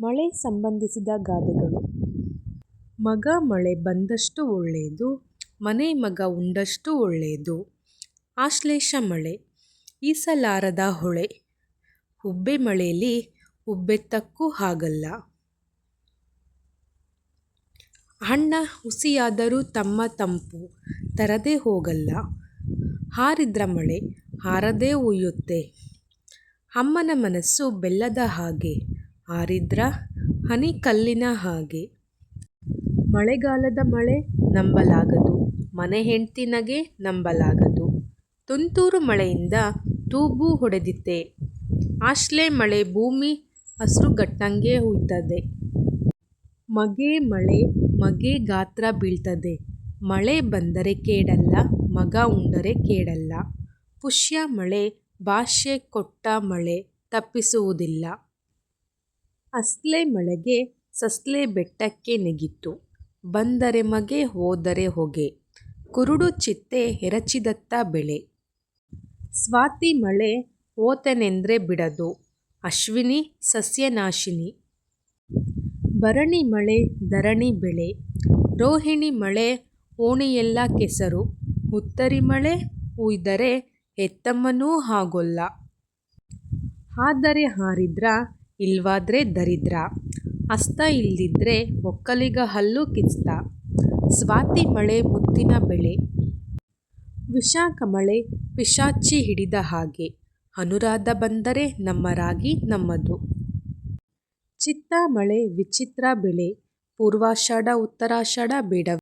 ಮಳೆ ಸಂಬಂಧಿಸಿದ ಗಾದೆಗಳು. ಮಗ ಮಳೆ ಬಂದಷ್ಟು ಒಳ್ಳೆಯದು, ಮನೆ ಮಗ ಉಂಡಷ್ಟು ಒಳ್ಳೆಯದು. ಆಶ್ಲೇಷ ಮಳೆ, ಈಸಲಾರದ ಹೊಳೆ. ಹುಬ್ಬೆ ಮಳೆಯಲ್ಲಿ ಉಬ್ಬೆತ್ತಕ್ಕೂ ಆಗಲ್ಲ ಅಣ್ಣ ಹುಸಿಯಾದರೂ ತಮ್ಮ ತಂಪು ತರದೇ ಹೋಗಲ್ಲ. ಹಾರಿದ್ರ ಮಳೆ, ಹಾರದೇ ಉಯ್ಯುತ್ತೆ. ಅಮ್ಮನ ಮನಸ್ಸು ಬೆಲ್ಲದ ಹಾಗೆ. ಹಾರಿದ್ರ ಹನಿ ಕಲ್ಲಿನ ಹಾಗೆ. ಮಳೆಗಾಲದ ಮಳೆ ನಂಬಲಾಗದು, ಮನೆ ಹೆಂಡ್ತಿ ನಗೆ ನಂಬಲಾಗದು. ತುಂತುರು ಮಳೆಯಿಂದ ತೂಬು ಹೊಡೆದಿತ್ತೆ. ಆಶ್ಲೆ ಮಳೆ ಭೂಮಿ ಹಸ್ರುಗಟ್ಟಂಗೆ ಹುಯ್ತದೆ ಮಗೆ ಮಳೆ, ಮಗೆ ಗಾತ್ರ ಬೀಳ್ತದೆ. ಮಳೆ ಬಂದರೆ ಕೇಡಲ್ಲ, ಮಗ ಉಂಡರೆ ಕೇಡಲ್ಲ. ಪುಷ್ಯ ಮಳೆ ಭಾಷೆ ಕೊಟ್ಟ ಮಳೆ ತಪ್ಪಿಸುವುದಿಲ್ಲ. ಅಸ್ಲೆ ಮಳೆಗೆ ಸಸ್ಲೆ ಬೆಟ್ಟಕ್ಕೆ ನೆಗಿತು ಬಂದರೆ ಮಗೆ, ಹೋದರೆ ಹೊಗೆ. ಕುರುಡು ಚಿತ್ತೆ ಎರಚಿದತ್ತ ಬೆಳೆ. ಸ್ವಾತಿ ಮಳೆ ಹೋತೆನೆಂದ್ರೆ ಬಿಡದು. ಅಶ್ವಿನಿ ಸಸ್ಯನಾಶಿನಿ. ಭರಣಿ ಮಳೆ, ಧರಣಿ ಬೆಳೆ. ರೋಹಿಣಿ ಮಳೆ, ಓಣಿಯೆಲ್ಲ ಕೆಸರು. ಹುತ್ತರಿ ಮಳೆ ಹುಯ್ದರೆ ಹೆತ್ತಮ್ಮನೂ ಹಾಗೊಲ್ಲ. ಆದರೆ ಹಾರಿದ್ರ ಇಲ್ವಾದ್ರೆ ದರಿದ್ರ. ಅಸ್ತ ಇಲ್ದಿದ್ರೆ ಒಕ್ಕಲಿಗ ಹಲ್ಲು ಕಿಚ್ತ. ಸ್ವಾತಿ ಮಳೆ ಮುತ್ತಿನ ಬೆಳೆ. ವಿಶಾಖ ಮಳೆ ಪಿಶಾಚಿ ಹಿಡಿದ ಹಾಗೆ. ಅನುರಾಧ ಬಂದರೆ ನಮ್ಮ ರಾಗಿ ನಮ್ಮದು. ಚಿತ್ತ ಮಳೆ ವಿಚಿತ್ರ ಬೆಳೆ. ಪೂರ್ವಾಷಾಢ ಉತ್ತರಾಷಾಢ ಬೇಡ